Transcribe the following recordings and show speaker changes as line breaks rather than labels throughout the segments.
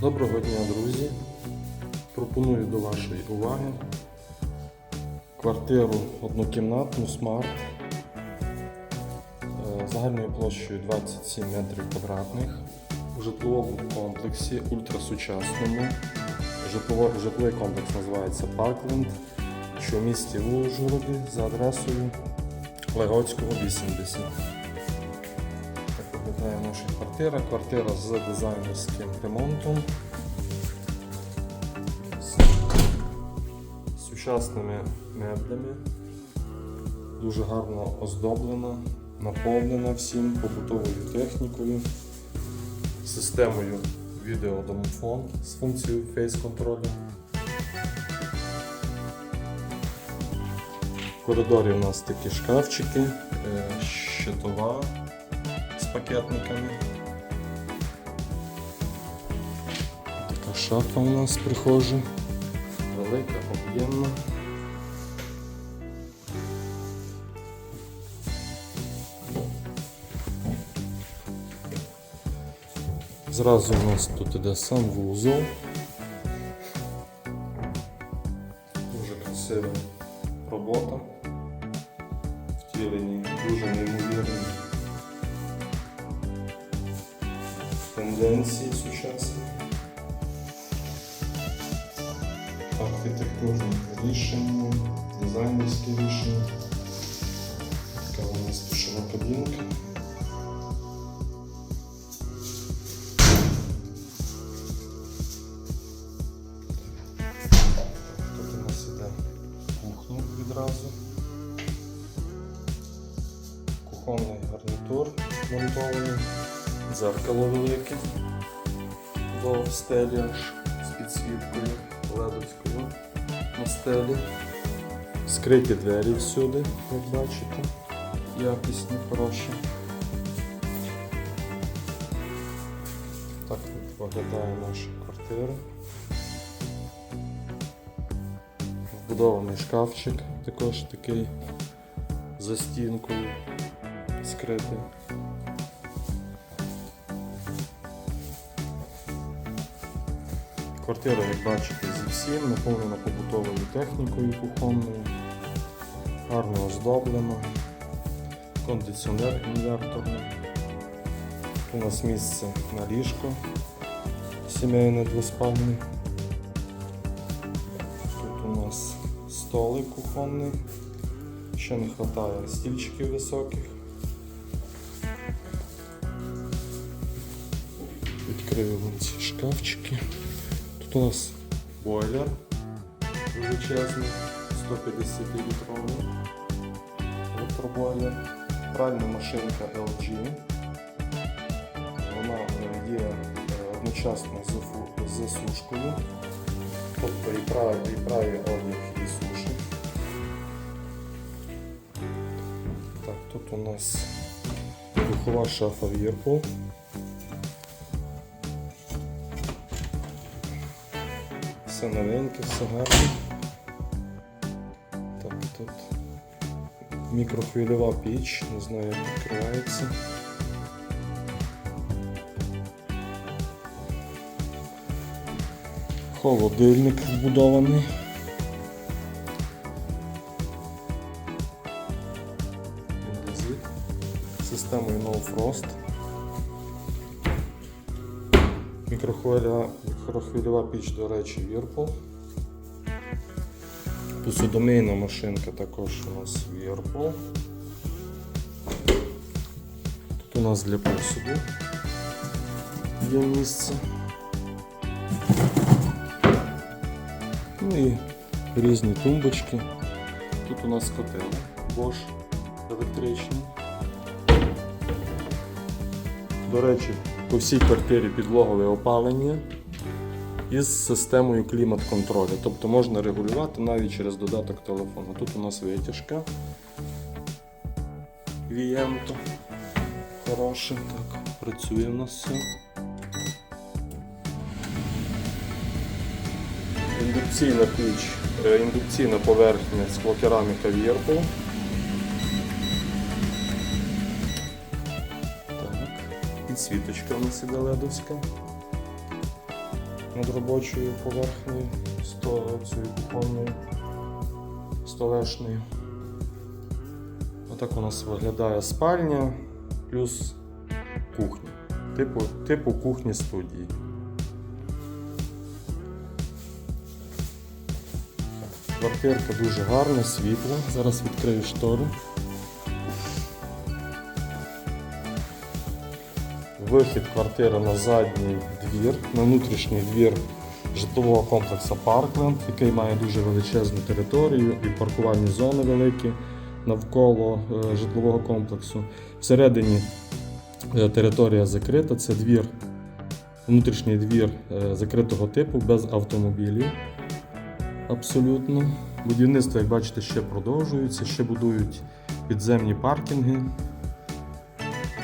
Доброго дня, друзі! Пропоную до вашої уваги квартиру однокімнатну смарт е, загальною площею 27 метрів квадратних у житловому комплексі ультрасучасному. Житлово- Житловий комплекс називається Паркленд, що в місті Ужгороді за адресою Легоцького 80. Наша квартира. Квартира з дизайнерським ремонтом. З сучасними меблями. Дуже гарно оздоблена, наповнена всім побутовою технікою, системою відеодомофон з функцією фейс-контролю. В коридорі у нас такі шкафчики, е, щитова пакетниками. Така шафа у нас прихожа. Велика, об'ємна. Зразу у нас тут іде сам вузол. Тенденції сучасні. Архітектурні рішення, дизайнерські рішення. Така у нас душова кабінка. Дзеркало велике до стелі аж з підсвіткою ледовською на стелі. Скриті двері всюди, як бачите, якісні, хороші. Так от виглядає наша квартира. Вбудований шкафчик, також такий за стінкою скритий. Квартира, як бачите, зі всім, наповнена побутовою технікою кухонною, гарно оздоблена, кондиціонер інверторний. У нас місце на ліжко сімейне двоспальне. Тут у нас столик кухонний. Ще не вистачає стільчиків високих. Відкрию ці шкафчики. У нас бойлер величезний, 150 літровий електробойлер. Пральна машинка LG. Вона е, є е, одночасно з засушкою. Тобто і прає одяг і сушить. Так, тут у нас духова шафа Whirlpool. Все новеньке, все гарне. Так, тут мікрохвильова піч, не знаю як відкривається. Холодильник вбудований. Системою No Frost. Мікрохвильова, мікрохвильова піч, до речі, Whirlpool. Посудомийна машинка також у нас Whirlpool. Тут у нас для посуду є місце. Ну і різні тумбочки. Тут у нас котел Bosch електричний. До речі, по всій квартирі підлогове опалення із системою клімат-контролю. Тобто можна регулювати навіть через додаток телефону. Тут у нас витяжка. Вієнто. Хороше. Так, працює у нас все. Індукційна піч, е, індукційна поверхня склокераміка Whirlpool. Так, підсвіточка у нас іде ледовська. Над робочою поверхнею, цією кухонною, столешнею. Отак у нас виглядає спальня плюс кухня. Типу, типу кухні студії. Квартирка дуже гарна, світла. Зараз відкрию штори. Вихід квартири на задній двір, на внутрішній двір житлового комплексу Паркленд, який має дуже величезну територію і паркувальні зони великі навколо е, житлового комплексу. Всередині е, територія закрита, це двір, внутрішній двір е, закритого типу без автомобілів. Абсолютно. Будівництво, як бачите, ще продовжується, ще будують підземні паркінги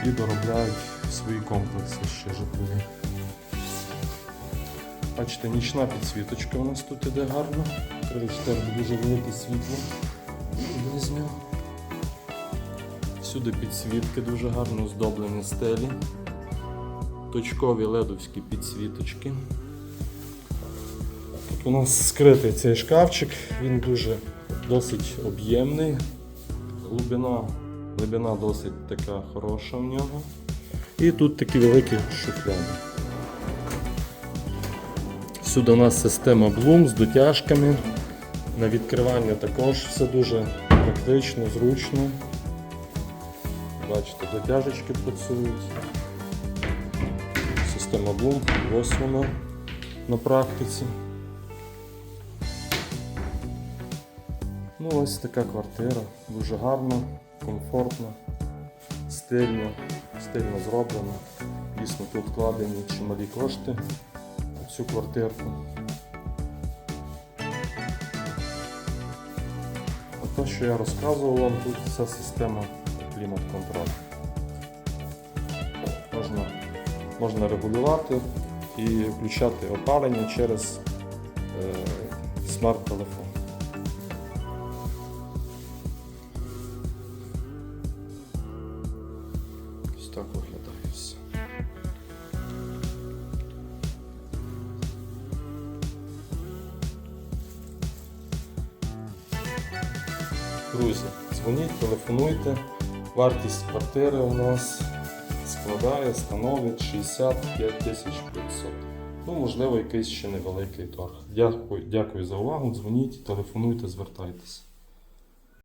і доробляють свої комплекси ще житлові. Бачите, нічна підсвіточка у нас тут іде гарно. Кричтер дуже велике світло. Візьмемо. Всюди підсвітки дуже гарно оздоблені стелі. Точкові ледовські підсвіточки. Тут у нас скритий цей шкафчик, він дуже досить об'ємний. Глибина, глибина досить така хороша в нього. І тут такі великі шухляди. Всюди у нас система Bloom з дотяжками. На відкривання також все дуже практично, зручно. Бачите, дотяжечки працюють. Система Bloom, ось вона на практиці. Ну, ось така квартира, дуже гарна, комфортна, стильно, стильно зроблена. Дійсно, тут вкладені чималі кошти в цю квартирку. Те, що я розказував вам, тут вся система клімат-контролю. Можна, можна регулювати і включати опалення через е, смарт-телефон. Так виглядає все. Друзі, дзвоніть, телефонуйте. Вартість квартири у нас складає, становить 65 тисяч 500. Ну, можливо, якийсь ще невеликий торг. Дякую, дякую за увагу. Дзвоніть, телефонуйте, звертайтеся.